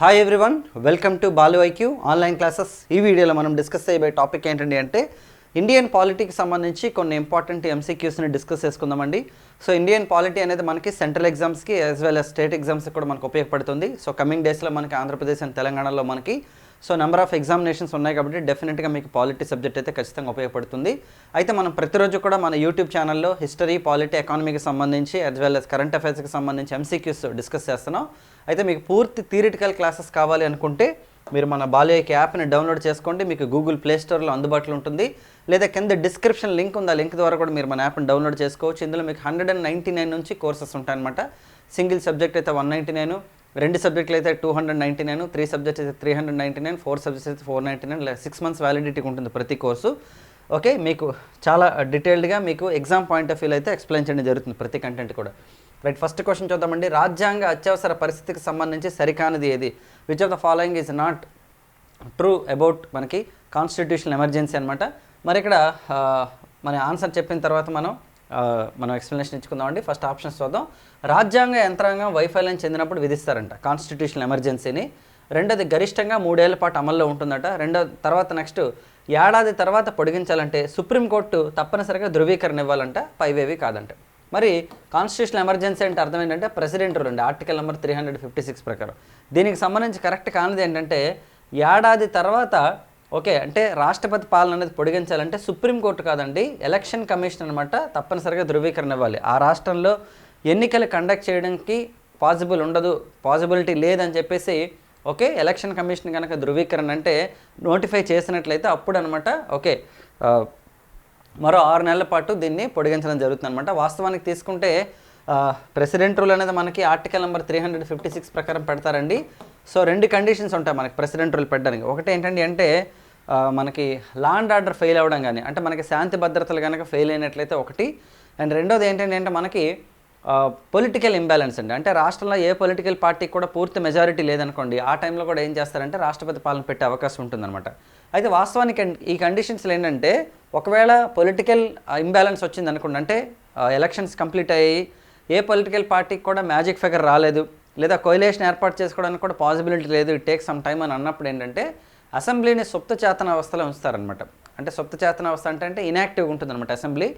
Hi everyone welcome to Balu IQ online classes ఈ వీడియోలో మనం డిస్కస్ చేయబోయే టాపిక్ ఏంటండి అంటే ఇండియన్ పాలిటీకి సంబంధించి కొన్ని ఇంపార్టెంట్ ఎంసీక్యూస్ని డిస్కస్ చేసుకుందామండి. సో ఇండియన్ పాలిటీ అనేది మనకి సెంట్రల్ ఎగ్జామ్స్కి యాజ్ వెల్ అస్ స్టేట్ ఎగ్జామ్స్కి కూడా మనకు ఉపయోగపడుతుంది. సో కమింగ్ డేస్లో మనకి ఆంధ్రప్రదేశ్ అండ్ తెలంగాణలో మనకి సో నెంబర్ ఆఫ్ ఎగ్జామినేషన్స్ ఉన్నాయి కాబట్టి డెఫినెట్గా మీకు పాలిటీ సబ్జెక్ట్ అయితే ఖచ్చితంగా ఉపయోగపడుతుంది. అయితే మనం ప్రతిరోజు కూడా మన యూట్యూబ్ ఛానల్లో హిస్టరీ పాలిటీ ఎకానమీకి సంబంధించి యాజ్ వెల్ అస్ కరెంట్ అఫైర్స్కి సంబంధించి ఎంసీక్యూస్ డిస్కస్ చేస్తున్నాం. అయితే మీకు పూర్తి థియరిటికల్ క్లాసెస్ కావాలి అనుకుంటే మీరు మన బాలయ్యకి యాప్ని డౌన్లోడ్ చేసుకోండి. మీకు గూగుల్ ప్లే స్టోర్లో అందుబాటులో ఉంటుంది. లేదా కింద డిస్క్రిప్షన్ లింక్ ఉంది. ఆ లింక్ ద్వారా కూడా మీరు మన యాప్ని డౌన్లోడ్ చేసుకోవచ్చు. ఇందులో మీకు హండ్రెడ్ అండ్ నైంటీ నైన్ నుంచి కోర్సెస్ ఉంటాయన్నమాట. సింగిల్ సబ్జెక్ట్ అయితే వన్ నైంటీ నైన్ రెండు సబ్జెక్టులు అయితే two hundred ninety nine three subjects అయితే three hundred ninety nine four subjects అయితే four ninety nine six months validity ఉంటుంది ప్రతి కోర్సు. ఓకే మీకు చాలా డీటెయిల్డ్గా మీకు ఎగ్జామ్ పాయింట్ ఆఫ్ వ్యూలో అయితే ఎక్స్ప్లెయిన్ చేయడం జరుగుతుంది ప్రతి కంటెంట్ కూడా. రైట్ ఫస్ట్ క్వశ్చన్ చూద్దామండి. రాజ్యాంగ అత్యవసర పరిస్థితికి సంబంధించి సరికానిది ఏది? Which of the following is not true about మనకి కాన్స్టిట్యూషనల్ ఎమర్జెన్సీ అనమాట మరి ఇక్కడ మన ఆన్సర్ చెప్పిన తర్వాత మనం మనం ఎక్స్ప్లెనేషన్ ఇచ్చుకుందామండి ఫస్ట్ ఆప్షన్స్ చూద్దాం. రాజ్యాంగ యంత్రాంగం వైఫల్యం చెందినప్పుడు విధిస్తారంట. కాన్స్టిట్యూషనల్ ఎమర్జెన్సీని రెండోది గరిష్టంగా మూడేళ్ళ పాటు అమల్లో ఉంటుందట. రెండో తర్వాత నెక్స్ట్ ఏడాది తర్వాత పొడిగించాలంటే సుప్రీంకోర్టు తప్పనిసరిగా ధృవీకరణ ఇవ్వాలంట. పైవేవి కాదంట. మరి కాన్స్టిట్యూషనల్ ఎమర్జెన్సీ అంటే అర్థం ఏంటంటే ప్రెసిడెంట్ రూల్ అండి. Article number three hundred fifty six ప్రకారం. దీనికి సంబంధించి కరెక్ట్ కానిది ఏంటంటే ఏడాది తర్వాత ఓకే అంటే రాష్ట్రపతి పాలన అనేది పొడిగించాలంటే సుప్రీంకోర్టు కాదండి ఎలక్షన్ కమిషన్ అనమాట తప్పనిసరిగా ధృవీకరణ ఇవ్వాలి. ఆ రాష్ట్రంలో ఎన్నికలు కండక్ట్ చేయడానికి పాసిబుల్ ఉండదు పాసిబిలిటీ లేదని చెప్పేసి ఓకే ఎలక్షన్ కమిషన్ కనుక ధృవీకరణ అంటే నోటిఫై చేసినట్లయితే అప్పుడు అనమాట ఓకే మరో ఆరు నెలల పాటు దీన్ని పొడిగించడం జరుగుతుంది అనమాట వాస్తవానికి తీసుకుంటే ప్రెసిడెంట్ రూల్ అనేది మనకి article number three hundred fifty six ప్రకారం పెడతారండి. సో రెండు కండిషన్స్ ఉంటాయి మనకి ప్రెసిడెంట్ రూల్ పెట్టడానికి. ఒకటి ఏంటండి అంటే మనకి లా అండ్ ఆర్డర్ ఫెయిల్ అవ్వడం కానీ అంటే మనకి శాంతి భద్రతలు కనుక ఫెయిల్ అయినట్లయితే ఒకటి. అండ్ రెండోది ఏంటంటే అంటే మనకి పొలిటికల్ ఇంబ్యాలెన్స్ అండి. అంటే రాష్ట్రంలో ఏ పొలిటికల్ పార్టీకి కూడా పూర్తి మెజారిటీ లేదనుకోండి ఆ టైంలో కూడా ఏం చేస్తారంటే రాష్ట్రపతి పాలన పెట్టే అవకాశం ఉంటుందన్నమాట. అయితే వాస్తవానికి ఈ కండిషన్స్లో ఏంటంటే ఒకవేళ పొలిటికల్ ఇంబ్యాలెన్స్ వచ్చింది అనుకోండి అంటే ఎలక్షన్స్ కంప్లీట్ అయ్యి ఏ పొలిటికల్ పార్టీకి కూడా మ్యాజిక్ ఫిగర్ రాలేదు లేదా కొయిలేషన్ ఏర్పాటు చేసుకోవడానికి కూడా పాసిబిలిటీ లేదు ఇట్ టేక్ సమ్ టైమ్ అని అన్నప్పుడు ఏంటంటే అసెంబ్లీని సుప్త చేతన అవస్థలో ఉంచుతారనమాట అంటే సుప్త చేతన అవస్థ అంటే అంటే ఇనాక్టివ్గా ఉంటుందన్నమాట అసెంబ్లీ.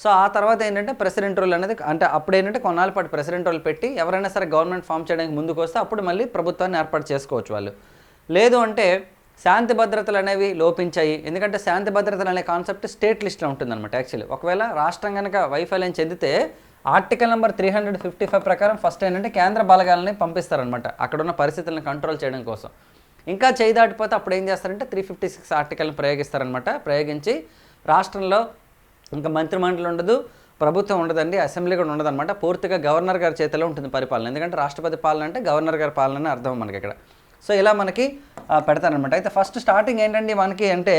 సో ఆ తర్వాత ఏంటంటే ప్రెసిడెంట్ రోల్ అనేది అంటే అప్పుడు ఏంటంటే కొన్నాళ్ళ పాటు ప్రెసిడెంట్ రోల్ పెట్టి ఎవరైనా సరే గవర్నమెంట్ ఫామ్ చేయడానికి ముందుకు వస్తే అప్పుడు మళ్ళీ ప్రభుత్వాన్ని ఏర్పాటు చేసుకోవచ్చు వాళ్ళు. లేదు అంటే శాంతి భద్రతలు అనేవి లోపించాయి. ఎందుకంటే శాంతి భద్రతలు అనే కాన్సెప్ట్ స్టేట్ లిస్ట్లో ఉంటుందన్నమాట యాక్చువల్లీ ఒకవేళ రాష్ట్రం కనుక వైఫల్యం చెందితే article number three hundred fifty five ప్రకారం ఫస్ట్ ఏంటంటే కేంద్ర బలగాలని పంపిస్తారనమాట అక్కడ ఉన్న పరిస్థితులను కంట్రోల్ చేయడం కోసం. ఇంకా చేయి దాటిపోతే అప్పుడు ఏం చేస్తారంటే త్రీ ఫిఫ్టీ సిక్స్ ఆర్టికల్ని ప్రయోగిస్తారనమాట ప్రయోగించి రాష్ట్రంలో ఇంకా మంత్రిమండలి ఉండదు ప్రభుత్వం ఉండదండి అసెంబ్లీ కూడా ఉండదన్నమాట. పూర్తిగా గవర్నర్ గారి చేతిలో ఉంటుంది పరిపాలన. ఎందుకంటే రాష్ట్రపతి పాలన అంటే గవర్నర్ గారి పాలన అని అర్థం మనకి ఇక్కడ. సో ఇలా మనకి పెడతారనమాట అయితే ఫస్ట్ స్టార్టింగ్ ఏంటండి మనకి అంటే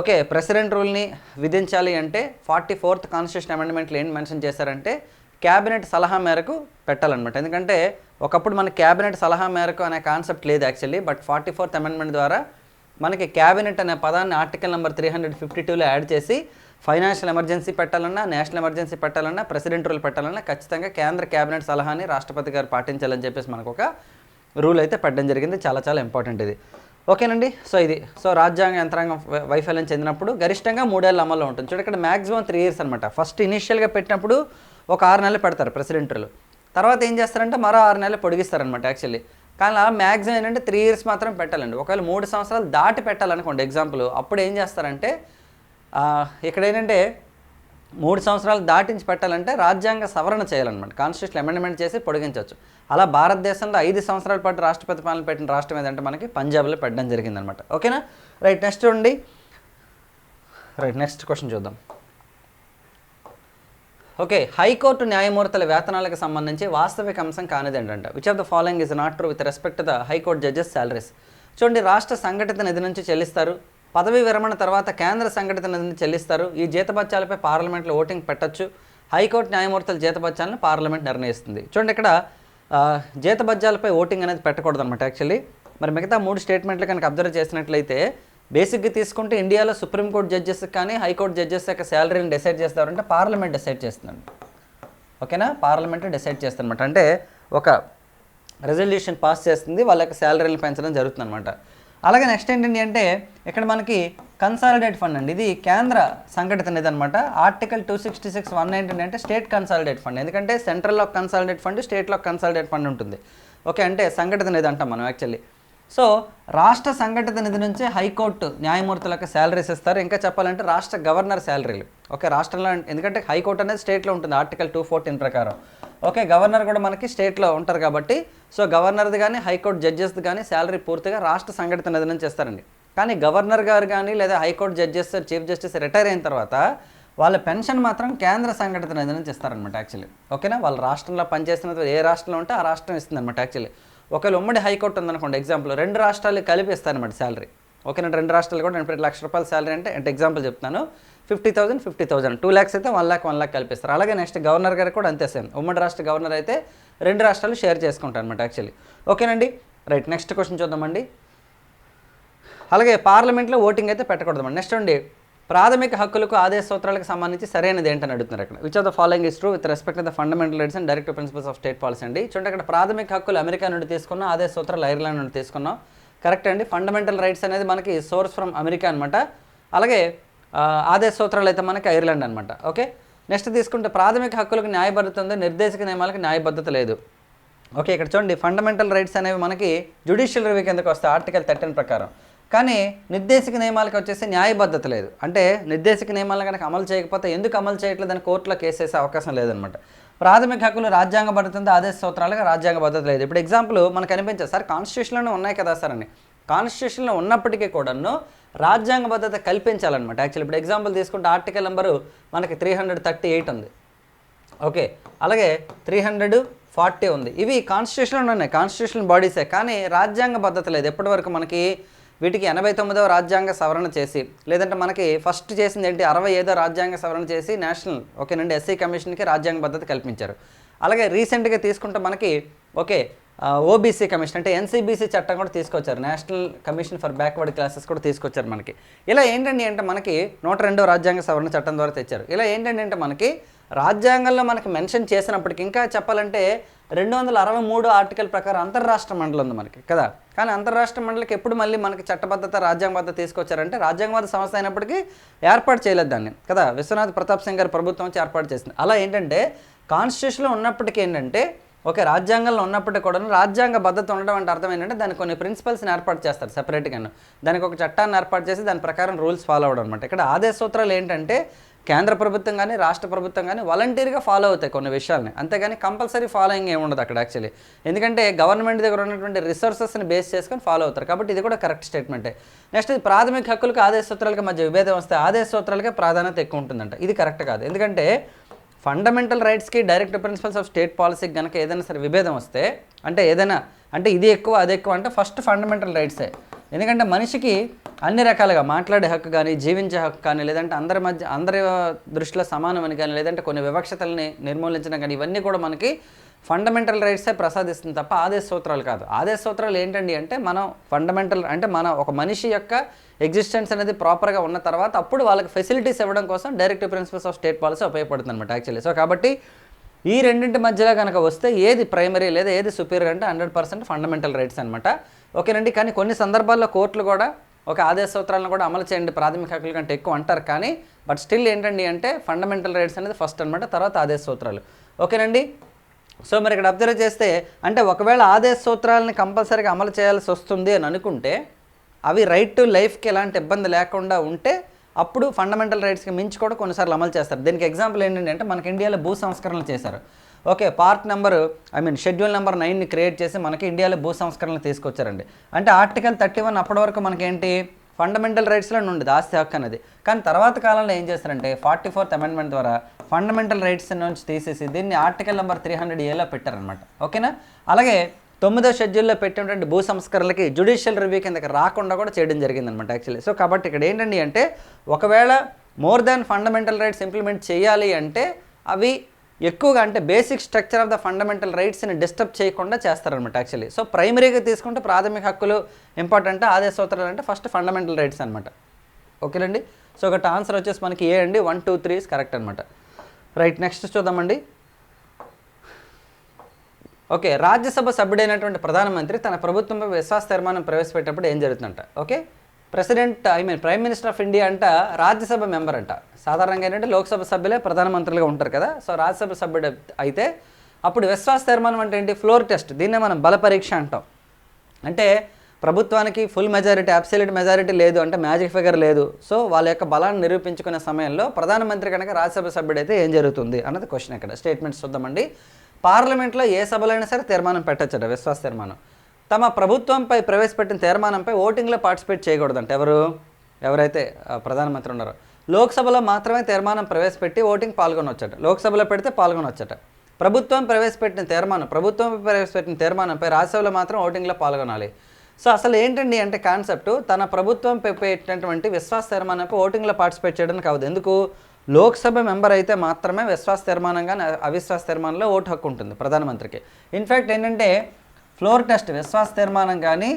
ఓకే ప్రెసిడెంట్ రూల్ని విధించాలి అంటే ఫార్టీ ఫోర్త్ కాన్స్టిట్యూషన్ అమెండ్మెంట్లు ఏం మెన్షన్ చేశారంటే క్యాబినెట్ సలహా మేరకు పెట్టాలన్నమాట. ఎందుకంటే ఒకప్పుడు మన క్యాబినెట్ సలహా మేరకు అనే కాన్సెప్ట్ లేదు actually but forty fourth amendment ద్వారా మనకి క్యాబినెట్ అనే పదాన్ని article number three hundred fifty టూలో యాడ్ చేసి ఫైనాన్షియల్ ఎమర్జెన్సీ పెట్టాలన్నా నేషనల్ ఎమర్జెన్సీ పెట్టాలన్నా ప్రెసిడెంట్ రూల్ పెట్టాలన్నా ఖచ్చితంగా కేంద్ర క్యాబినెట్ సలహాని రాష్ట్రపతి గారు పాటించాలని చెప్పేసి మనకు ఒక రూల్ అయితే పెట్టడం జరిగింది. చాలా చాలా ఇంపార్టెంట్ ఇది. ఓకేనండి. సో ఇది సో రాజ్యాంగ యంత్రాంగం వైఫల్యం చెందినప్పుడు గరిష్టంగా మూడేళ్ళ అమల్లో ఉంటుంది. చూడండి ఇక్కడ మ్యాక్సిమం త్రీ ఇయర్స్ అనమాట ఫస్ట్ ఇనిషియల్గా పెట్టినప్పుడు ఒక ఆరు నెలలు పెడతారు ప్రెసిడెంట్లు తర్వాత ఏం చేస్తారంటే మరో ఆరు నెలలు పొడిగిస్తారనమాట యాక్చువల్లీ. కానీ అలా మ్యాక్సిమం ఏంటంటే త్రీ ఇయర్స్ మాత్రం పెట్టాలండి. ఒకవేళ మూడు సంవత్సరాలు దాటి పెట్టాలనుకోండి ఎగ్జాంపుల్ అప్పుడు ఏం చేస్తారంటే ఇక్కడ ఏంటంటే మూడు సంవత్సరాలు దాటించి పెట్టాలంటే రాజ్యాంగ సవరణ చేయాలన్నమాట. కాన్స్టిట్యూషన్ అమెండ్మెంట్ చేసి పొడిగించవచ్చు. అలా భారతదేశంలో ఐదు సంవత్సరాల పాటు రాష్ట్రపతి పాలన పెట్టిన రాష్ట్రం ఏదంటే మనకి పంజాబ్లో పెట్టడం జరిగిందనమాట ఓకేనా? రైట్ నెక్స్ట్ చూడండి. రైట్ నెక్స్ట్ క్వశ్చన్ చూద్దాం. ఓకే హైకోర్టు న్యాయమూర్తుల వేతనాలకు సంబంధించి వాస్తవిక అంశం కానిది which of the following is not true with respect the high court judges salaries చూడండి రాష్ట్ర సంఘటిత నిధి నుంచి చెల్లిస్తారు. పదవి విరమణ తర్వాత కేంద్ర సంఘటిత నిధి నుంచి చెల్లిస్తారు. ఈ జీతభత్యాలపై పార్లమెంట్లో ఓటింగ్ పెట్టొచ్చు. హైకోర్టు న్యాయమూర్తుల జీతభత్యాలను పార్లమెంట్ నిర్ణయిస్తుంది. చూడండి ఇక్కడ జీతబద్యాలపై జీతభత్యాలపై ఓటింగ్ అనేది పెట్టకూడదు అనమాట యాక్చువల్లీ మరి మిగతా మూడు స్టేట్మెంట్లు కనుక అబ్జర్వ్ చేసినట్లయితే బేసిక్గా తీసుకుంటే ఇండియాలో సుప్రీంకోర్టు జడ్జెస్ కానీ హైకోర్టు జడ్జెస్ యొక్క శాలరీని డిసైడ్ చేస్తారంటే పార్లమెంట్ డిసైడ్ చేస్తుందండి. ఓకేనా? పార్లమెంట్ డిసైడ్ చేస్తారనమాట అంటే ఒక రెజల్యూషన్ పాస్ చేస్తుంది వాళ్ళ యొక్క శాలరీని పెంచడం జరుగుతుంది అనమాట అలాగే నెక్స్ట్ ఏంటండి అంటే ఇక్కడ మనకి కన్సాలిడేట్ ఫండ్ అండి. ఇది కేంద్ర సంఘటిత నిధి అనమాట article two sixty six one nineteen అంటే స్టేట్ కన్సాలిడేట్ ఫండ్. ఎందుకంటే సెంట్రల్లో కన్సాలిడేట్ ఫండ్ స్టేట్లో కన్సాలిడేట్ ఫండ్ ఉంటుంది. ఓకే అంటే సంఘటిత నిధి అంటాం మనం యాక్చువల్లీ. సో రాష్ట్ర సంఘటిత నిధి నుంచి హైకోర్టు న్యాయమూర్తులకు శాలరీస్ ఇస్తారు. ఇంకా చెప్పాలంటే రాష్ట్ర గవర్నర్ శాలరీలు. ఓకే రాష్ట్రంలో ఎందుకంటే హైకోర్టు అనేది స్టేట్లో ఉంటుంది ఆర్టికల్ టూ ఫోర్టీన్ ప్రకారం. ఓకే గవర్నర్ కూడా మనకి స్టేట్లో ఉంటారు కాబట్టి సో గవర్నర్ది కానీ హైకోర్టు జడ్జెస్ది కానీ శాలరీ పూర్తిగా రాష్ట్ర సంఘటిత నిధి నుంచి ఇస్తారండి. కానీ గవర్నర్ గారు కానీ లేదా high court judges chief justice retire అయిన తర్వాత వాళ్ళ పెన్షన్ మాత్రం కేంద్ర సంఘటిత నిధి నుంచి ఇస్తారనమాట యాక్చువల్లీ. ఓకేనా? వాళ్ళ రాష్ట్రంలో పనిచేస్తున్న ఏ రాష్ట్రంలో ఉంటే ఆ రాష్ట్రం ఇస్తుంది అనమాట యాక్చువల్లీ. ఒకవేళ ఉమ్మడి హైకోర్టు ఉందనుకోండి ఎగ్జాంపుల్ రెండు రాష్ట్రాలు కలిపి ఇస్తానమాట శాలరీ ఓకేనా? రెండు రాష్ట్రాలు కూడా నేను లక్ష రూపాయల శాలరీ అంటే అంటే ఎగ్జాంపుల్ చెప్తాను fifty thousand fifty thousand two lakhs అయితే వన్ ల్యాక్ వన్ ల్యాక్ కల్పిస్తారు. అలాగే నెక్స్ట్ గవర్నర్ గారు కూడా అంతే సేమ్ ఉమ్మడి రాష్ట్ర గవర్నర్ అయితే రెండు రాష్ట్రాలు షేర్ చేసుకుంటారు అనమాట యాక్చువల్లీ ఓకేనండి? రైట్ నెక్స్ట్ క్వశ్చన్ చూద్దామండి. అలాగే పార్లమెంట్లో ఓటింగ్ అయితే పెట్టకూడదు నెక్స్ట్ అండి ప్రాథమిక హక్కులకు ఆదేశ సూత్రాలకు సంబంధించి సరైనది ఏంటని అడుగుతున్నారు ఇక్కడ. Which of the following is true with respect the fundamental rights and direct principles of state policy అండి? చూడండి అక్కడ ప్రాథమిక హక్కులు అమెరికా నుండి తీసుకున్నాం ఆదేశ సూత్రాలు ఐర్లాండ్ నుండి తీసుకున్నాం. కరెక్ట్ అండి. ఫండమెంటల్ రైట్స్ అనేది మనకి సోర్స్ ఫ్రమ్ అమెరికా అనమాట అలాగే ఆదేశ సూత్రాలు అయితే మనకి ఐర్లాండ్ అనమాట ఓకే నెక్స్ట్ తీసుకుంటే ప్రాథమిక హక్కులకు న్యాయబద్ధత ఉంది నిర్దేశక నియమాలకు న్యాయబద్ధత లేదు. ఓకే ఇక్కడ చూడండి ఫండమెంటల్ రైట్స్ అనేవి మనకి జ్యుడిషియల్ రివ్యూ కిందకు వస్తాయి ఆర్టికల్ థర్టీన్ ప్రకారం. కానీ నిర్దేశక నియమాలకు వచ్చేసి న్యాయబద్ధత లేదు. అంటే నిర్దేశక నియమాలను కనుక అమలు చేయకపోతే ఎందుకు అమలు చేయట్లేదని కోర్టులో కేసు వేసే అవకాశం లేదనమాట. ప్రాథమిక హక్కులు రాజ్యాంగబద్ధత ఉంది ఆదేశ సూత్రాలుగా రాజ్యాంగబద్ధత లేదు. ఇప్పుడు ఎగ్జాంపుల్ మనకు అనిపించదు. సార్ కాన్స్టిట్యూషన్లోనే ఉన్నాయి కదా సార్ అని. కాన్స్టిట్యూషన్లో ఉన్నప్పటికీ కూడాను రాజ్యాంగ భద్రత కల్పించాలన్నమాట. యాక్చువల్లీ ఇప్పుడు ఎగ్జాంపుల్ తీసుకుంటే ఆర్టికల్ నెంబరు మనకి త్రీ హండ్రెడ్ థర్టీ ఎయిట్ ఉంది. ఓకే అలాగే త్రీ హండ్రెడ్ ఫార్టీ ఉంది. ఇవి కాన్స్టిట్యూషన్లో ఉన్నాయి. కాన్స్టిట్యూషన్ బాడీసే కానీ రాజ్యాంగ భద్రత లేదు. ఎప్పటివరకు మనకి వీటికి ఎనభై తొమ్మిదవ రాజ్యాంగ సవరణ చేసి లేదంటే మనకి ఫస్ట్ చేసింది ఏంటి? అరవై ఐదో రాజ్యాంగ సవరణ చేసి నేషనల్ ఓకేనండి ఎస్సీ కమిషన్కి రాజ్యాంగ భద్రత కల్పించారు. అలాగే రీసెంట్గా తీసుకుంటే మనకి ఓకే ఓబీసీ కమిషన్ అంటే ఎన్సీబీసీ చట్టం కూడా తీసుకొచ్చారు. National commission for backward classes కూడా తీసుకొచ్చారు మనకి. ఇలా ఏంటండి అంటే మనకి నూట రెండో రాజ్యాంగ సవరణ చట్టం ద్వారా తెచ్చారు. ఇలా ఏంటండి అంటే మనకి రాజ్యాంగంలో మనకి మెన్షన్ చేసినప్పటికీ ఇంకా చెప్పాలంటే రెండు వందల అరవై మూడు ఆర్టికల్ ప్రకారం అంతర్రాష్ట్ర మండలి ఉంది మనకి కదా? కానీ అంతర్రాష్ట్ర మండలికి ఎప్పుడు మళ్ళీ మనకి చట్టబద్ధత రాజ్యాంగబద్ధత తీసుకొచ్చారంటే రాజ్యాంగబద్ధ సంస్థ అయినప్పటికీ ఏర్పాటు చేయలేదు దాన్ని కదా? విశ్వనాథ్ ప్రతాప్ సింగ్ గారి ప్రభుత్వం వచ్చి ఏర్పాటు చేసింది. అలా ఏంటంటే కాన్స్టిట్యూషన్లో ఉన్నప్పటికీ ఏంటంటే ఒకే రాజ్యాంగంలో ఉన్నప్పటికీ కూడా రాజ్యాంగ భద్రత ఉండడం అంటే అర్థం ఏంటంటే దానికి కొన్ని ప్రిన్సిపల్స్ని ఏర్పాటు చేస్తారు సెపరేట్గా దానికి ఒక చట్టాన్ని ఏర్పాటు చేసి దాని ప్రకారం రూల్స్ ఫాలో అవ్వడం అనమాట ఇక్కడ ఆదేశ సూత్రాలు ఏంటంటే కేంద్ర ప్రభుత్వం కానీ రాష్ట్ర ప్రభుత్వం కానీ వాలంటీర్గా ఫాలో అవుతాయి కొన్ని విషయాల్ని. అంతేగాని కంపల్సరీ ఫాలోయింగ్ ఏమి ఉండదు అక్కడ యాక్చువల్లీ ఎందుకంటే గవర్నమెంట్ దగ్గర ఉన్నటువంటి రిసోర్సెస్ని బేస్ చేసుకొని ఫాలో అవుతారు. కాబట్టి ఇది కూడా కరెక్ట్ స్టేట్మెంటే నెక్స్ట్ ఇది ప్రాథమిక హక్కులకు ఆదేశ సూత్రాలకు మధ్య విభేదం వస్తే ఆదేశ సూత్రాలకే ప్రాధాన్యత ఎక్కువ ఉంటుందంట. ఇది కరెక్ట్ కాదు. ఎందుకంటే ఫండమెంటల్ రైట్స్కి డైరెక్ట్ ప్రిన్సిపల్స్ ఆఫ్ స్టేట్ పాలసీకి కనుక ఏదైనా సరే విభేదం వస్తే అంటే ఏదైనా అంటే ఇది ఎక్కువ అది ఎక్కువ అంటే ఫస్ట్ ఫండమెంటల్ రైట్సే ఎందుకంటే మనిషికి అన్ని రకాలుగా మాట్లాడే హక్కు కానీ జీవించే హక్కు కానీ లేదంటే అందరి మధ్య అందరి దృష్టిలో సమానమని కానీ లేదంటే కొన్ని వివక్షతల్ని నిర్మూలించడం కానీ ఇవన్నీ కూడా మనకి ఫండమెంటల్ రైట్సే ప్రసాదిస్తుంది తప్ప ఆదేశ సూత్రాలు కాదు. ఆదేశ సూత్రాలు ఏంటండి అంటే మనం ఫండమెంటల్ అంటే మన ఒక మనిషి యొక్క ఎగ్జిస్టెన్స్ అనేది ప్రాపర్గా ఉన్న తర్వాత అప్పుడు వాళ్ళకి ఫెసిలిటీస్ ఇవ్వడం కోసం direct principles of state policy ఉపయోగపడుతుంది అనమాట యాక్చువల్లీ సో కాబట్టి ఈ రెండింటి మధ్యలో కనుక వస్తే ఏది ప్రైమరీ లేదా ఏది సుపీరియర్ అంటే హండ్రెడ్ పర్సెంట్ ఫండమెంటల్ రైట్స్ అనమాట ఓకేనండి కానీ కొన్ని సందర్భాల్లో కోర్టులు కూడా ఒక ఆదేశ సూత్రాలను కూడా అమలు చేయండి. ప్రాథమిక హక్కుల కంటే ఎక్కువ అంటారు కానీ బట్ స్టిల్ ఏంటండి అంటే ఫండమెంటల్ రైట్స్ అనేది ఫస్ట్ అనమాట తర్వాత ఆదేశ సూత్రాలు. ఓకేనండి? సో మరి ఇక్కడ అబ్జర్వ్ చేస్తే అంటే ఒకవేళ ఆదేశ సూత్రాలని కంపల్సరీగా అమలు చేయాల్సి వస్తుంది అని అనుకుంటే అవి రైట్ టు లైఫ్కి ఎలాంటి ఇబ్బంది లేకుండా ఉంటే అప్పుడు ఫండమెంటల్ రైట్స్కి మించి కూడా కొన్నిసార్లు అమలు చేస్తారు. దీనికి ఎగ్జాంపుల్ ఏంటంటే మనకి ఇండియాలో భూ సంస్కరణలు చేశారు. Okay part number I mean schedule number నైన్ని create చేసి మనకి ఇండియాలో భూ సంస్కరణలు తీసుకొచ్చారండి. అంటే ఆర్టికల్ థర్టీ వన్ అప్పటి వరకు మనకేంటి? ఫండమెంటల్ రైట్స్లో ఉండేది ఆస్తి హక్కు అనేది. కానీ తర్వాత కాలంలో ఏం చేస్తారంటే ఫార్టీ ఫోర్త్ అమెండ్మెంట్ ద్వారా ఫండమెంటల్ రైట్స్ నుంచి తీసేసి దీన్ని ఆర్టికల్ నెంబర్ త్రీ హండ్రెడ్ ఏలో పెట్టారనమాట ఓకేనా? అలాగే తొమ్మిదో షెడ్యూల్లో పెట్టినటువంటి భూ సంస్కరణలకి జుడిషియల్ రివ్యూ కిందకి రాకుండా కూడా చేయడం జరిగిందనమాట యాక్చువల్లీ. సో కాబట్టి ఇక్కడ ఏంటండి అంటే ఒకవేళ more than fundamental rights implement చేయాలి అంటే అవి ఎక్కువగా అంటే basic structure of the fundamental రైట్స్ని disturb చేయకుండా చేస్తారనమాట యాక్చువల్లీ సో ప్రైమరీగా తీసుకుంటే ప్రాథమిక హక్కులు ఇంపార్టెంట్ ఆదేశ సూత్రాలు అంటే ఫస్ట్ ఫండమెంటల్ రైట్స్ అనమాట ఓకేనండి సో ఒకటి ఆన్సర్ వచ్చేసి మనకి ఏ అండి వన్ టూ త్రీ కరెక్ట్ అనమాట రైట్ నెక్స్ట్ చూద్దామండి. ఓకే రాజ్యసభ సభ్యుడైనటువంటి ప్రధానమంత్రి తన ప్రభుత్వంపై విశ్వాస తీర్మానం ప్రవేశపెట్టినప్పుడు ఏం జరుగుతుందంట? Okay? President I mean prime minister of India అంట రాజ్యసభ మెంబర్ అంట. సాధారణంగా ఏంటంటే లోక్సభ సభ్యులే ప్రధానమంత్రులుగా ఉంటారు కదా. సో రాజ్యసభ సభ్యుడు అయితే అప్పుడు విశ్వాస తీర్మానం అంటే ఏంటి? Floor test. దీన్నే మనం బల పరీక్ష అంటాం. అంటే ప్రభుత్వానికి ఫుల్ మెజారిటీ అబ్సల్యూట్ మెజారిటీ లేదు అంటే మ్యాజిక్ ఫిగర్ లేదు. సో వాళ్ళ యొక్క బలాన్ని నిరూపించుకునే సమయంలో ప్రధానమంత్రి కనుక రాజ్యసభ సభ్యుడైతే ఏం జరుగుతుంది అన్నది క్వశ్చన్ ఇక్కడ. స్టేట్మెంట్స్ చూద్దామండి. పార్లమెంట్లో ఏ సభలైనా సరే తీర్మానం పెట్టచ్చట విశ్వాస తీర్మానం. తమ ప్రభుత్వంపై ప్రవేశపెట్టిన తీర్మానంపై ఓటింగ్లో పార్టిసిపేట్ చేయకూడదంట. ఎవరు? ఎవరైతే ప్రధానమంత్రి ఉన్నారో. లోక్సభలో మాత్రమే తీర్మానం ప్రవేశపెట్టి ఓటింగ్ పాల్గొనవచ్చట లోక్సభలో పెడితే పాల్గొనవచ్చట ప్రభుత్వం ప్రవేశపెట్టిన తీర్మానం ప్రభుత్వం ప్రవేశపెట్టిన తీర్మానంపై రాజ్యసభలో మాత్రం ఓటింగ్లో పాల్గొనాలి. సో అసలు ఏంటండి అంటే కాన్సెప్ట్? తన ప్రభుత్వం పెట్టినటువంటి విశ్వాస తీర్మానంపై ఓటింగ్లో పార్టిసిపేట్ చేయడానికి కావద్దు ఎందుకు? లోక్సభ మెంబర్ అయితే మాత్రమే విశ్వాస తీర్మానంగా అవిశ్వాస తీర్మానంలో ఓటు హక్కు ఉంటుంది ప్రధానమంత్రికి. ఇన్ఫ్యాక్ట్ ఏంటంటే ఫ్లోర్ టెస్ట్ విశ్వాస తీర్మానం కానీ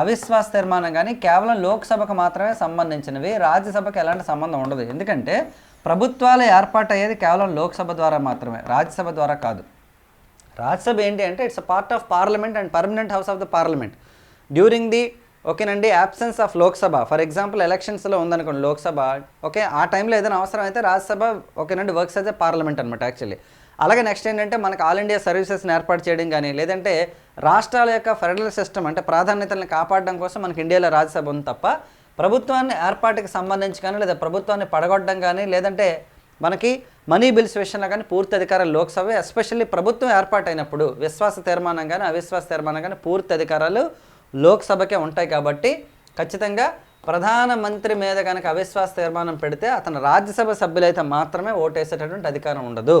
అవిశ్వాస తీర్మానం కానీ కేవలం లోక్సభకు మాత్రమే సంబంధించినవి. రాజ్యసభకు ఎలాంటి సంబంధం ఉండదు. ఎందుకంటే ప్రభుత్వాలు ఏర్పాటు అయ్యేది కేవలం లోక్సభ ద్వారా మాత్రమే. రాజ్యసభ ద్వారా కాదు. రాజ్యసభ ఏంటి అంటే it's a part of parliament and permanent house of the parliament. During the ఓకేనండి absence of Lok Sabha for example ఎలక్షన్స్లో ఉందనుకోండి లోక్సభ ఓకే ఆ టైంలో ఏదైనా అవసరం అయితే రాజ్యసభ ఓకేనండి వర్క్స్ అయితే పార్లమెంట్ అనమాట యాక్చువల్లీ అలాగే నెక్స్ట్ ఏంటంటే మనకు ఆల్ ఇండియా సర్వీసెస్ని ఏర్పాటు చేయడం కానీ లేదంటే రాష్ట్రాల యొక్క ఫెడరల్ సిస్టమ్ అంటే ప్రాధాన్యతలను కాపాడడం కోసం మనకి ఇండియాలో రాజ్యసభ ఉంది తప్ప ప్రభుత్వాన్ని ఏర్పాటుకి సంబంధించి కానీ లేదా ప్రభుత్వాన్ని పడగొట్టడం కానీ లేదంటే మనకి మనీ బిల్స్ విషయంలో కానీ పూర్తి అధికారం లోక్సభ ఎస్పెషల్లీ ప్రభుత్వం ఏర్పాటైనప్పుడు విశ్వాస తీర్మానం కానీ అవిశ్వాస తీర్మానం కానీ పూర్తి అధికారాలు లోక్సభకే ఉంటాయి కాబట్టి ఖచ్చితంగా ప్రధానమంత్రి మీద కనుక అవిశ్వాస తీర్మానం పెడితే అతను రాజ్యసభ సభ్యులైతే మాత్రమే ఓటేసేటటువంటి అధికారం ఉండదు.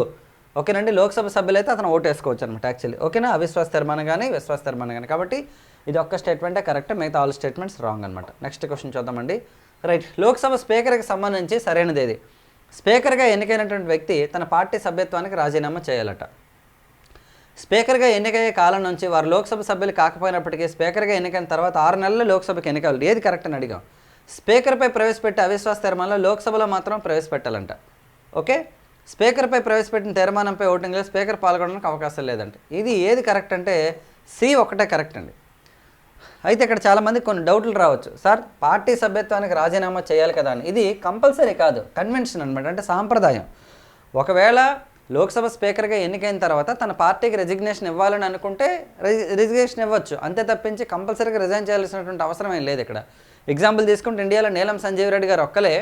ఓకేనండి? లోక్సభ సభ్యులైతే అతను ఓటేసుకోవచ్చు అనమాట యాక్చువల్లీ. ఓకేనా? అవిశ్వాస తీర్మానం కానీ విశ్వాస తీర్మానం కానీ. కాబట్టి ఇది ఒక్క స్టేట్మెంటే కరెక్ట్ మిగతా ఆల్ స్టేట్మెంట్స్ రాంగ్ అనమాట. నెక్స్ట్ క్వశ్చన్ చూద్దామండి. రైట్. లోక్సభ స్పీకర్కి సంబంధించి సరైనది ఏది? స్పీకర్గా ఎన్నికైనటువంటి వ్యక్తి తన పార్టీ సభ్యత్వానికి రాజీనామా చేయాలట. స్పీకర్గా ఎన్నికయ్యే కాలం నుంచి వారు లోక్సభ సభ్యులు కాకపోయినప్పటికీ స్పీకర్గా ఎన్నికైన తర్వాత ఆరు నెలలు లోక్సభకి ఎన్నికలు. ఏది కరెక్ట్ అని అడిగాం. స్పీకర్పై ప్రవేశపెట్టే అవిశ్వాస తీర్మానంలో లోక్సభలో మాత్రం ప్రవేశపెట్టాలంట. ఓకే? స్పీకర్పై ప్రవేశపెట్టిన తీర్మానంపై ఓటింగ్లో స్పీకర్ పాల్గొనడానికి అవకాశం లేదంట. ఇది ఏది కరెక్ట్ అంటే సి ఒకటే కరెక్ట్ అండి. అయితే ఇక్కడ చాలామంది కొన్ని డౌట్లు రావచ్చు. సార్ పార్టీ సభ్యత్వానికి రాజీనామా చేయాలి కదా అని. ఇది కంపల్సరీ కాదు. కన్వెన్షన్ అనమాట అంటే సాంప్రదాయం. ఒకవేళ లోక్సభ స్పీకర్గా ఎన్నికైన తర్వాత తన పార్టీకి రెజిగ్నేషన్ ఇవ్వాలని అనుకుంటే రెజిగ్నేషన్ ఇవ్వచ్చు. అంతే తప్పించి కంపల్సరీగా రిజైన్ చేయాల్సినటువంటి అవసరం ఏం లేదు ఇక్కడ. ఎగ్జాంపుల్ తీసుకుంటే ఇండియాలో నీలం సంజీవ్ రెడ్డి గారు ఒక్కలే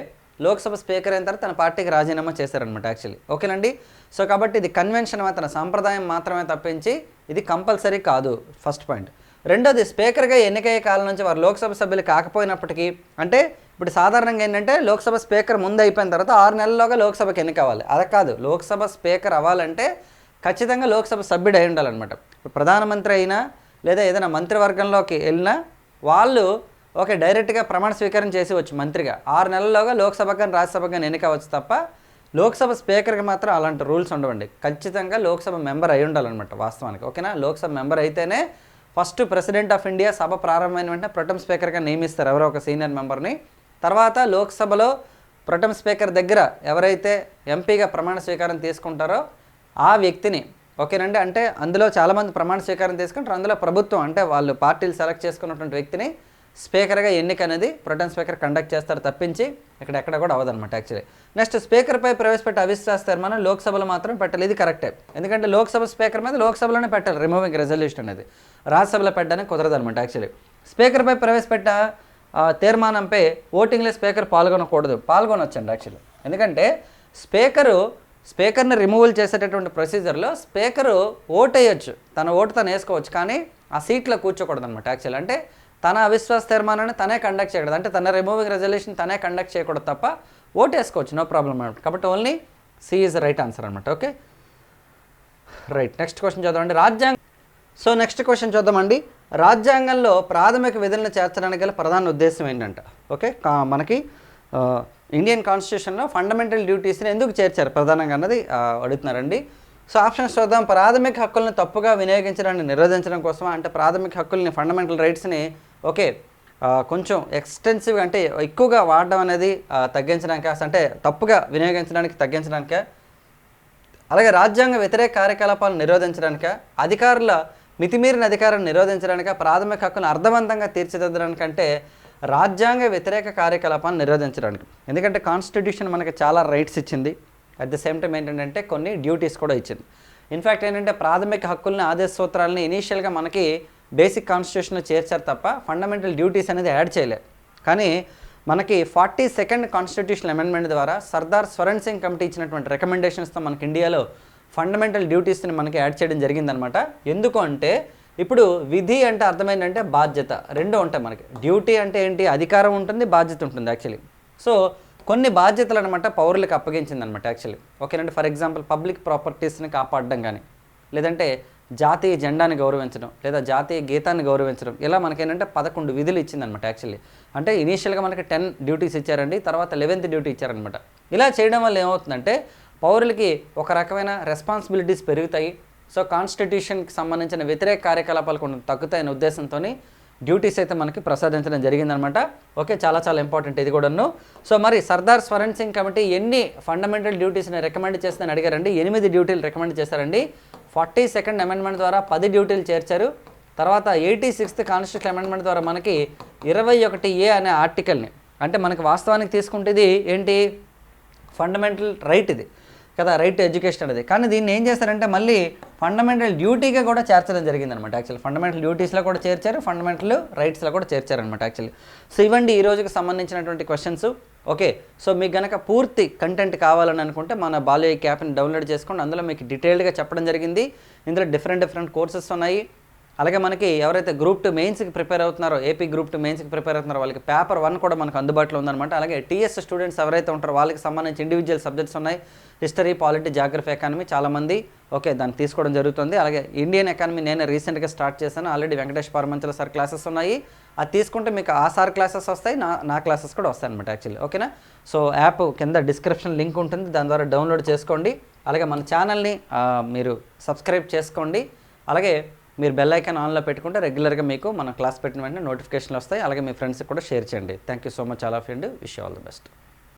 లోక్సభ స్పీకర్ అయిన తర్వాత తన పార్టీకి రాజీనామా చేశారనమాట యాక్చువల్లీ ఓకేనండి? సో కాబట్టి ఇది కన్వెన్షన్ మాత్రం సంప్రదాయం మాత్రమే తప్పించి ఇది కంపల్సరీ కాదు. ఫస్ట్ పాయింట్ రెండోది స్పీకర్గా ఎన్నికయ్యే కాలం నుంచి వారు లోక్సభ సభ్యులు కాకపోయినప్పటికీ అంటే ఇప్పుడు సాధారణంగా ఏంటంటే లోక్సభ స్పీకర్ ముందు అయిపోయిన తర్వాత ఆరు నెలల్లోగా లోక్సభకి ఎన్నిక అవ్వాలి కాదు లోక్సభ స్పీకర్ అవ్వాలంటే ఖచ్చితంగా లోక్సభ సభ్యుడు అయి ఉండాలన్నమాట. ఇప్పుడు ప్రధానమంత్రి అయినా లేదా ఏదైనా మంత్రివర్గంలోకి వెళ్ళినా వాళ్ళు ఓకే డైరెక్ట్గా ప్రమాణ స్వీకారం చేసి వచ్చు మంత్రిగా. ఆరు నెలల్లోగా లోక్సభ కానీ రాజ్యసభ కానీ ఎన్నిక అవ్వచ్చు తప్ప లోక్సభ స్పీకర్కి మాత్రం అలాంటి రూల్స్ ఉండవండి. ఖచ్చితంగా లోక్సభ మెంబర్ అయి ఉండాలన్నమాట వాస్తవానికి. ఓకేనా? లోక్సభ మెంబర్ అయితేనే ఫస్ట్ ప్రెసిడెంట్ ఆఫ్ ఇండియా సభ ప్రారంభమైన వెంటనే ప్రొటమ్ స్పీకర్గా నియమిస్తారు ఎవరో ఒక సీనియర్ మెంబర్ని తర్వాత లోక్సభలో ప్రొటమ్ స్పీకర్ దగ్గర ఎవరైతే ఎంపీగా ప్రమాణ స్వీకారం తీసుకుంటారో ఆ వ్యక్తిని ఓకేనండి? అంటే అందులో చాలామంది ప్రమాణ స్వీకారం తీసుకుంటారు. అందులో ప్రభుత్వం అంటే వాళ్ళు పార్టీలు సెలెక్ట్ చేసుకున్నటువంటి వ్యక్తిని స్పీకర్గా ఎన్నిక అనేది ప్రొటెన్ స్పీకర్ కండక్ట్ చేస్తారు తప్పించి ఇక్కడ ఎక్కడ కూడా అవ్వదన్నమాట యాక్చువల్లీ. నెక్స్ట్ స్పీకర్పై ప్రవేశపెట్టి అవిశ్వాస తీర్మానం లోక్సభలో మాత్రం పెట్టాలి ఇది కరెక్టే. ఎందుకంటే లోక్సభ స్పీకర్ మీద లోక్సభలోనే పెట్టాలి. రిమూవింగ్ రెజల్యూషన్ అనేది. రాజ్యసభలో పెట్టడానికి కుదరదు అనమాట యాక్చువల్లీ స్పీకర్పై ప్రవేశపెట్ట తీర్మానంపై ఓటింగ్లో స్పీకర్ పాల్గొనకూడదు. పాల్గొనొచ్చండి యాక్చువల్లీ ఎందుకంటే స్పీకరు స్పీకర్ని రిమూవల్ చేసేటటువంటి ప్రొసీజర్లో స్పీకరు ఓట్ వేయొచ్చు తన ఓటు తను వేసుకోవచ్చు కానీ ఆ సీట్లో కూర్చోకూడదు అనమాట యాక్చువల్ అంటే తన అవిశ్వాస తీర్మానాన్ని తనే కండక్ట్ చేయకూడదు. అంటే తన రిమూవింగ్ రెజల్యూషన్ తనే కండక్ట్ చేయకూడదు తప్ప ఓటు వేసుకోవచ్చు నో ప్రాబ్లం అనమాట కాబట్టి only C is right answer అనమాట ఓకే రైట్ నెక్స్ట్ క్వశ్చన్ చదవండి రాజ్యాంగ సో నెక్స్ట్ క్వశ్చన్ చూద్దామండి. రాజ్యాంగంలో ప్రాథమిక విధులను చేర్చడానికి గల ప్రధాన ఉద్దేశం ఏంటంట? ఓకే కా- మనకి ఇండియన్ కాన్స్టిట్యూషన్లో ఫండమెంటల్ డ్యూటీస్ని ఎందుకు చేర్చారు? ప్రధానంగా అన్నది అడుగుతున్నారండి. సో ఆప్షన్స్ చూద్దాం. ప్రాథమిక హక్కులను తప్పుగా వినియోగించడాన్ని నిరోధించడం కోసం అంటే ప్రాథమిక హక్కుల్ని ఫండమెంటల్ రైట్స్ని ఓకే కొంచెం ఎక్స్టెన్సివ్గా అంటే ఎక్కువగా వాడడం అనేది తగ్గించడానికి? అంటే తప్పుగా వినియోగించడానికి తగ్గించడానికే? అలాగే రాజ్యాంగ వ్యతిరేక కార్యకలాపాలను నిరోధించడానికే అధికారుల మితిమీరిన అధికారాన్ని నిరోధించడానికి ప్రాథమిక హక్కులను అర్థవంతంగా తీర్చిదిద్దడానికంటే రాజ్యాంగ వ్యతిరేక కార్యకలాపాలను నిరోధించడానికి. ఎందుకంటే కాన్స్టిట్యూషన్ మనకి చాలా రైట్స్ ఇచ్చింది. అట్ ద సేమ్ టైం ఏంటంటే కొన్ని డ్యూటీస్ కూడా ఇచ్చింది. ఇన్ఫ్యాక్ట్ ఏంటంటే ప్రాథమిక హక్కుల్ని ఆదేశ సూత్రాలని ఇనీషియల్గా మనకి బేసిక్ కాన్స్టిట్యూషన్లో చేర్చారు తప్ప ఫండమెంటల్ డ్యూటీస్ అనేది యాడ్ చేయలేదు కానీ మనకి ఫార్టీ సెకండ్ కాన్స్టిట్యూషన్ అమెండ్మెంట్ ద్వారా సర్దార్ స్వరణ్ సింగ్ కమిటీ ఇచ్చినటువంటి రికమెండేషన్స్తో మనకి ఇండియాలో ఫండమెంటల్ డ్యూటీస్ని మనకి యాడ్ చేయడం జరిగిందనమాట. ఎందుకు అంటే ఇప్పుడు విధి అంటే అర్థమైందంటే బాధ్యత. రెండు ఉంటాయి మనకి. డ్యూటీ అంటే ఏంటి? అధికారం ఉంటుంది బాధ్యత ఉంటుంది యాక్చువల్లీ సో కొన్ని బాధ్యతలు అనమాట పౌరులకు అప్పగించింది అనమాట యాక్చువల్లీ ఓకేనండి ఫర్ ఎగ్జాంపుల్ పబ్లిక్ ప్రాపర్టీస్ని కాపాడడం కానీ లేదంటే జాతీయ జెండాని గౌరవించడం లేదా జాతీయ గీతాన్ని గౌరవించడం. ఇలా మనకేంటంటే పదకొండు విధులు ఇచ్చిందనమాట యాక్చువల్లీ అంటే ఇనీషియల్గా మనకి టెన్ డ్యూటీస్ ఇచ్చారండి తర్వాత లెవెన్త్ డ్యూటీ ఇచ్చారనమాట. ఇలా చేయడం వల్ల ఏమవుతుందంటే పౌరులకి ఒక రకమైన రెస్పాన్సిబిలిటీస్ పెరుగుతాయి. సో కాన్స్టిట్యూషన్కి సంబంధించిన వ్యతిరేక కార్యకలాపాలు కొన్ని తగ్గుతాయనే ఉద్దేశంతో డ్యూటీస్ అయితే మనకి ప్రసాదించడం జరిగిందనమాట. ఓకే చాలా చాలా ఇంపార్టెంట్ ఇది కూడాను. సో మరి సర్దార్ స్వరణ్ సింగ్ కమిటీ ఎన్ని ఫండమెంటల్ డ్యూటీస్ని రికమెండ్ చేస్తుందని అడిగారండి. ఎనిమిది డ్యూటీలు రికమెండ్ చేశారండి. ఫార్టీ సెకండ్ అమెండ్మెంట్ ద్వారా పది డ్యూటీలు చేర్చారు. తర్వాత ఎయిటీ సిక్స్త్ కాన్స్టిట్యూషన్ అమెండ్మెంట్ ద్వారా మనకి ఇరవై ఒకటి ఏ అనే ఆర్టికల్ని అంటే మనకి వాస్తవానికి తీసుకుంటేది ఏంటి? ఫండమెంటల్ రైట్ ఇది. కదా రైట్ టు ఎడ్యుకేషన్ అనేది. కానీ దీన్ని ఏం చేశారంటే మళ్ళీ ఫండమెంటల్ డ్యూటీగా కూడా చేర్చడం జరిగిందనమాట యాక్చువల్లీ ఫండమెంటల్ డ్యూటీస్లో కూడా చేర్చారు ఫండమెంటల్ రైట్స్లో కూడా చేర్చారనమాట యాక్చువల్లీ సో ఇవ్వండి ఈ రోజుకి సంబంధించినటువంటి క్వశ్చన్స్ ఓకే సో మీకు గనక పూర్తి కంటెంట్ కావాలని అనుకుంటే మన బాలయ్య క్యాప్ని డౌన్లోడ్ చేసుకోండి. అందులో మీకు డీటెయిల్డ్గా చెప్పడం జరిగింది. ఇందులో డిఫరెంట్ డిఫరెంట్ కోర్సెస్ ఉన్నాయి. అలాగే మనకి ఎవరైతే గ్రూప్ టూ మెయిన్స్కి ప్రిపేర్ అవుతున్నారో ఏపీ గ్రూప్ టూ మెయిన్స్కి ప్రిపేర్ అవుతున్నారో వాళ్ళకి పేపర్ వన్ కూడా మనకు అందుబాటులో ఉందన్నమాట. అలాగే టీఎస్ స్టూడెంట్స్ ఎవరైతే ఉంటారో వాళ్ళకి సంబంధించి ఇండివిజువల్ సబ్జెక్ట్స్ ఉన్నాయి. హిస్టరీ పాలిటీ జాగ్రఫీ ఎకానమీ చాలామంది. ఓకే దాన్ని తీసుకోవడం జరుగుతుంది. అలాగే ఇండియన్ ఎకానమీ నేను రీసెంట్గా స్టార్ట్ చేశాను. Already Venkatesh Paramanchala sir classes ఉన్నాయి. అది తీసుకుంటే మీకు ఆ సార్ క్లాసెస్ వస్తాయి నా నా క్లాసెస్ కూడా వస్తాయి అనమాట యాక్చువల్లీ ఓకేనా సో యాప్ కింద డిస్క్రిప్షన్ లింక్ ఉంటుంది. దాని ద్వారా డౌన్లోడ్ చేసుకోండి. అలాగే మన ఛానల్ని మీరు సబ్స్క్రైబ్ చేసుకోండి. అలాగే మీరు బెల్ ఐకాన్ ఆన్లో పెట్టుకుంటే రెగ్యులర్గా మీకు మన క్లాస్ పెట్టిన వెంటనే నోటిఫికేషన్లు వస్తాయి. అలాగే మీ ఫ్రెండ్స్కి కూడా షేర్ చేయండి. Thank you so much all of and wish all the best